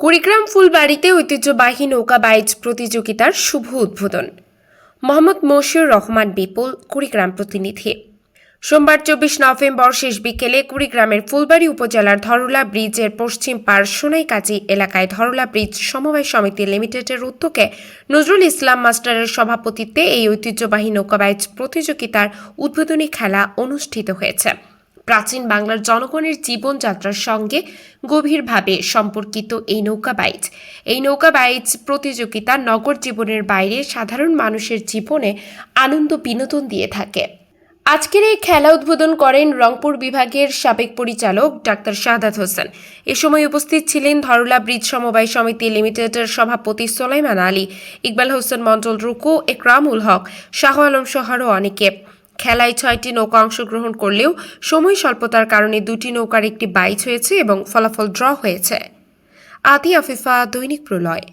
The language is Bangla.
কুড়িগ্রাম ফুলবাড়িতে ঐতিহ্যবাহী নৌকা বাইচ প্রতিযোগিতার শুভ উদ্বোধন। মোহাম্মদ মশিউর রহমান বিপুল, কুড়িগ্রাম প্রতিনিধি। সোমবার চব্বিশ নভেম্বর শেষ বিকেলে কুড়িগ্রামের ফুলবাড়ি উপজেলার ধরলা ব্রিজের পশ্চিম পার সোনাইকাজী এলাকায় ধরলা ব্রিজ সমবায় সমিতি লিমিটেডের উদ্যোগে নজরুল ইসলাম মাস্টারের সভাপতিত্বে এই ঐতিহ্যবাহী নৌকাবাইজ প্রতিযোগিতার উদ্বোধনী খেলা অনুষ্ঠিত হয়েছে। প্রাচীন বাংলার জনগণের জীবনযাত্রার সঙ্গে গভীরভাবে সম্পর্কিত এই নৌকা বাইচ। এই নৌকা বাইচ প্রতিযোগিতা নগর জীবনের বাইরে সাধারণ মানুষের জীবনে আনন্দ বিনোদন দিয়ে থাকে। আজকের এই খেলা উদ্বোধন করেন রংপুর বিভাগের সাবেক পরিচালক ডাক্তার শাহাদাত হোসেন। এ সময় উপস্থিত ছিলেন ধরলা ব্রিজ সমবায় সমিতি লিমিটেডের সভাপতি সোলাইমান আলী, ইকবাল হোসেন মন্ডল রুকু, একরামুল হক, শাহ আলম সহ আরও অনেকে। খেলায় ছয়টি নৌকা অংশগ্রহণ করলেও সময় স্বল্পতার কারণে দুটি নৌকার একটি বাইচ হয়েছে এবং ফলাফল ড্র হয়েছে। আদি আফিফা দৈনিক প্রলয়।